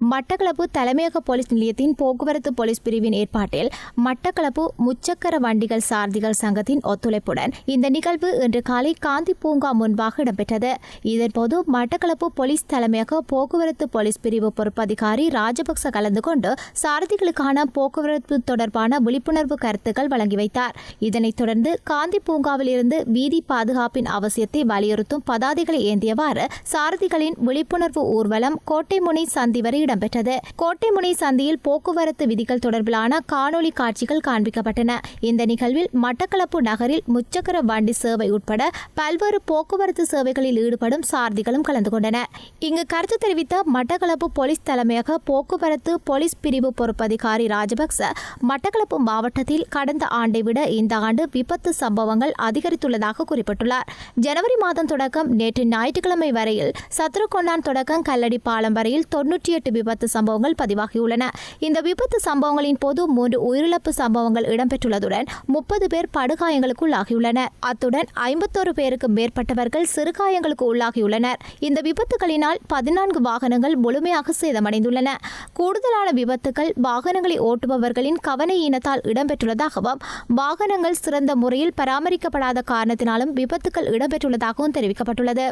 மட்டக்களப்பு தலைமையக போலீஸ் நிலையத்தின் போக்குவரத்து போலீஸ் பிரிவின் ஏற்பாட்டில் மட்டக்களப்பு முச்சக்கர வண்டிகள் சாரதிகள் சங்கத்தின் ஒத்துழைப்புடன் இந்த நிகழ்வு இன்று காலை காந்தி பூங்கா முன்பாக இடம்பெற்றது. இதன்போது மட்டக்களப்பு போலீஸ் தலைமையக போக்குவரத்து போலீஸ் பிரிவு பொறுப்பதிகாரி ராஜபக்ச கலந்து கொண்டு சாரதிகளுக்கான போக்குவரத்து தொடர்பான விழிப்புணர்வு கருத்துக்கள் வழங்கி வைத்தார். இதனைத் தொடர்ந்து காந்தி பூங்காவில் இருந்து வீதி பாதுகாப்பின் அவசியத்தை வலியுறுத்தும் பதாதைகளை ஏந்தியவாறு சாரதிகளின் விழிப்புணர்வு ஊர்வலம் கோட்டைமுனை சந்தி வரை இடம்பெற்றது. கோட்டைமுனை சந்தியில் போக்குவரத்து விதிகள் தொடர்பிலான காணொளி காட்சிகள் காண்பிக்கப்பட்டன. இந்த நிகழ்வில் மட்டக்களப்பு நகரில் முச்சக்கர வண்டி சேவை உட்பட பல்வேறு போக்குவரத்து சேவைகளில் ஈடுபடும் சாரதிகளும் கலந்து கொண்டனர் இங்கு கருத்து தெரிவித்த மட்டக்களப்பு போலீஸ் தலைமையக போக்குவரத்து போலீஸ் பிரிவு பொறுப்பதிகாரி ராஜபக்ச மட்டக்களப்பு மாவட்டத்தில் கடந்த ஆண்டை விட இந்த ஆண்டு விபத்து சம்பவங்கள் அதிகரித்துள்ளதாக குறிப்பிட்டுள்ளார். ஜனவரி மாதம் தொடக்கம் நேற்று ஞாயிற்றுக்கிழமை வரையில் சத்ருகொண்டான் தொடக்கம் கல்லடி பாலம் வரையில் தொன்னூற்றி எட்டு விபத்து சம்பவங்கள் பதிவாகியுள்ளன. இந்த விபத்து சம்பவங்களின் போது மூன்று உயிரிழப்பு சம்பவங்கள் இடம்பெற்றுள்ளதுடன் முப்பது பேர் படுகாயங்களுக்கு உள்ளாகியுள்ளனர் அத்துடன் ஐம்பத்தோரு பேருக்கு மேற்பட்டவர்கள் சிறுகாயங்களுக்கு உள்ளாகியுள்ளனர். இந்த விபத்துகளினால் பதினான்கு வாகனங்கள் முழுமையாக சேதமடைந்துள்ளன. கூடுதலான விபத்துகள் வாகனங்களை ஓட்டுபவர்களின் கவன ஈனத்தால் இடம்பெற்றுள்ளதாகவும் வாகனங்கள் சிறந்த முறையில் பராமரிக்கப்படாத காரணத்தினாலும் விபத்துகள் இடம்பெற்றுள்ளதாகவும் தெரிவிக்கப்பட்டுள்ளது.